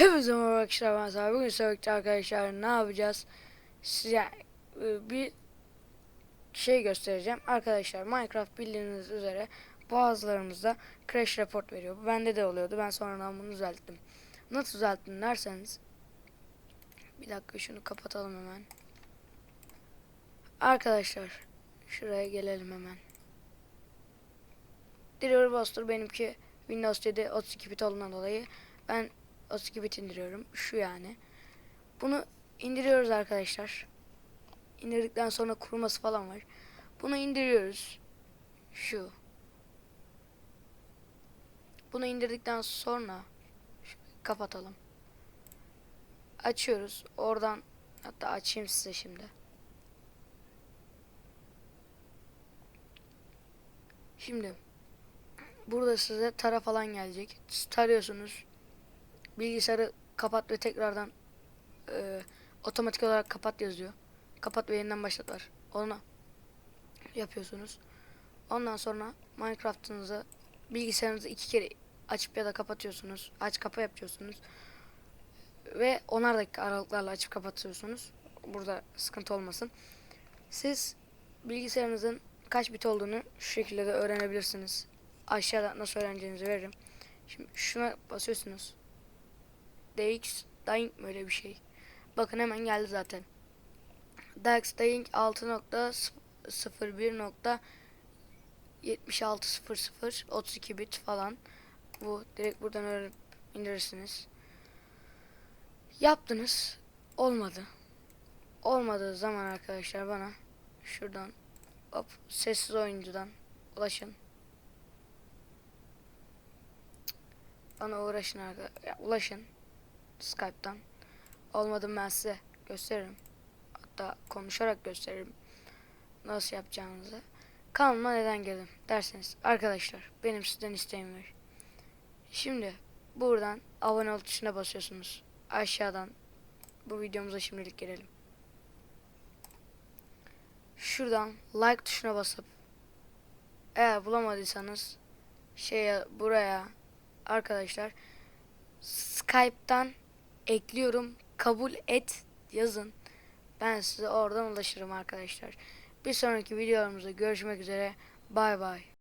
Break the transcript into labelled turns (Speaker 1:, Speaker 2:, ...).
Speaker 1: Hepinize merhaba arkadaşlar ben Sabah. Bugün Sövük'te arkadaşlar ne yapacağız? Size e, bir şey göstereceğim. Arkadaşlar Minecraft bildiğiniz üzere bazılarımızda crash report veriyor. Bu bende de oluyordu. Ben sonradan bunu düzelttim. Nasıl düzelttim derseniz bir dakika şunu kapatalım hemen. Arkadaşlar şuraya gelelim hemen. Delivery Buster benimki Windows 7 32 bit olduğundan dolayı ben 32 bit indiriyorum. Şu yani. Bunu indiriyoruz arkadaşlar. İndirdikten sonra kuruması falan var. Bunu indiriyoruz. Şu. Bunu indirdikten sonra kapatalım. Açıyoruz. Oradan hatta açayım size şimdi. Şimdi burada size tara falan gelecek. Tarıyorsunuz bilgisayarı kapat ve tekrardan e, otomatik olarak kapat yazıyor. Kapat ve yeniden başlat var. Onu yapıyorsunuz. Ondan sonra Minecraft'ınızı bilgisayarınızı iki kere açıp ya da kapatıyorsunuz. Aç kapa yapıyorsunuz. Ve onar dakika aralıklarla açıp kapatıyorsunuz. Burada sıkıntı olmasın. Siz bilgisayarınızın kaç bit olduğunu şu şekilde de öğrenebilirsiniz. Aşağıda nasıl öğreneceğinizi veririm. Şimdi şuna basıyorsunuz. DX Dying mi öyle bir şey. Bakın hemen geldi zaten. DX Dying 6.01.7600 32 bit falan. Bu direkt buradan öğrenip indirirsiniz. Yaptınız. Olmadı. Olmadığı zaman arkadaşlar bana şuradan hop sessiz oyuncudan ulaşın. Bana uğraşın arkadaşlar. Ulaşın. Skype'tan. Olmadı ben size gösteririm. Hatta konuşarak gösteririm. Nasıl yapacağınızı. Kanalıma neden girdim derseniz. Arkadaşlar benim sizden isteğim var. Şimdi buradan abone ol tuşuna basıyorsunuz. Aşağıdan bu videomuza şimdilik gelelim. Şuradan like tuşuna basıp eğer bulamadıysanız şeye buraya arkadaşlar Skype'tan ekliyorum. Kabul et yazın. Ben size oradan ulaşırım arkadaşlar. Bir sonraki videolarımızda görüşmek üzere. Bay bay.